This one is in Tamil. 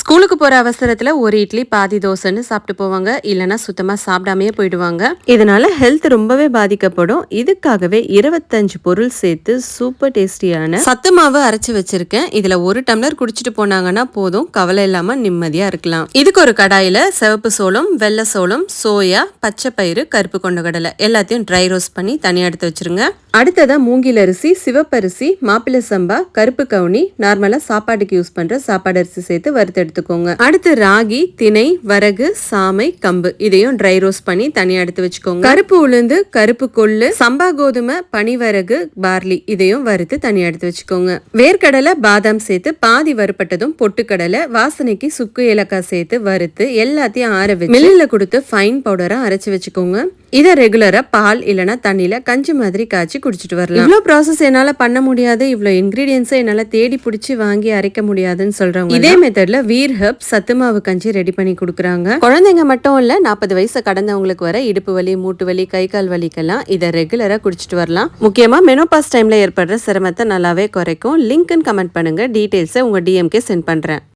ஸ்கூலுக்கு போற அவசரத்துல ஒரு இட்லி பாதி தோசைன்னு சாப்பிட்டு போவாங்க. இல்லைன்னா சுத்தமா சாப்பிடாமையே போயிடுவாங்க. இதனால ஹெல்த் ரொம்பவே பாதிக்கப்படும். இதுக்காகவே இருபத்தஞ்சு பொருள் சேர்த்து சூப்பர் டேஸ்டியான சத்து மாவு அரைச்சு வச்சிருக்கேன். இதுல ஒரு டம்ளர் குடிச்சிட்டு போனாங்கன்னா போதும். கவலை இல்லாம நிம்மதியா இருக்கலாம். இதுக்கு ஒரு கடாயில சிவப்பு சோளம் வெள்ளை சோளம் சோயா பச்சை பயிறு கருப்பு கொண்ட கடலை எல்லாத்தையும் ட்ரை ரோஸ்ட் பண்ணி தனியா எடுத்து வச்சிருங்க. அடுத்ததாக மூங்கில் அரிசி சிவப்பரிசி மாப்பிள்ளை சம்பா கருப்பு கவுனி நார்மலா சாப்பாட்டுக்கு யூஸ் பண்ற சாப்பாடு அரிசி சேர்த்து வறுத்து எடுத்துக்கோங்க. அடுத்து ராகி திணை வரகு சாமை கம்பு. இதையும் ட்ரை ரோஸ்ட் பண்ணி தனியா எடுத்து வச்சுக்கோங்க. கருப்பு உளுந்து கருப்பு கொள்ளு சம்பா கோதுமை பனிவரகு பார்லி. இதையும் வறுத்து தனியா எடுத்து வச்சுக்கோங்க. வேர்க்கடலை பாதாம் சேர்த்து பாதி வறுப்பட்டதும் பொட்டுக்கடலை வாசனைக்கு சுக்கு ஏலக்காய் சேர்த்து வறுத்து எல்லாத்தையும் ஆற வச்சு மில்லில் கொடுத்து ஃபைன் பவுடரா அரைச்சு வச்சுக்கோங்க. இதை ரெகுலரா பால் இல்லனா தண்ணியில கஞ்சி மாதிரி காய்ச்சி குடிச்சிட்டு வரலாம். இவ்வளோ ப்ராசஸ் என்னால பண்ண முடியாது. இவ்வளோ இன்கிரீடியன்ஸை என்னால தேடி பிடிச்சி வாங்கி அரைக்க முடியாதுன்னு சொல்றவங்க இதே மெத்தட்ல வீர் ஹப் சத்து மாவு கஞ்சி ரெடி பண்ணி கொடுக்குறாங்க. குழந்தைங்க மட்டும் இல்லை நாற்பது வயசு கடந்தவங்களுக்கு வர இடுப்பு வலி மூட்டு வலி கை கால் வலிக்கெல்லாம் இதை ரெகுலராக குடிச்சிட்டு வரலாம். முக்கியமாக மெனோபாஸ் டைமில் ஏற்படுற சிரமத்தை நல்லாவே குறைக்கும். லிங்க்னு கமெண்ட் பண்ணுங்கள் டீடைல்ஸை உங்கள் டிஎம்கே சென்ட் பண்ணுறேன்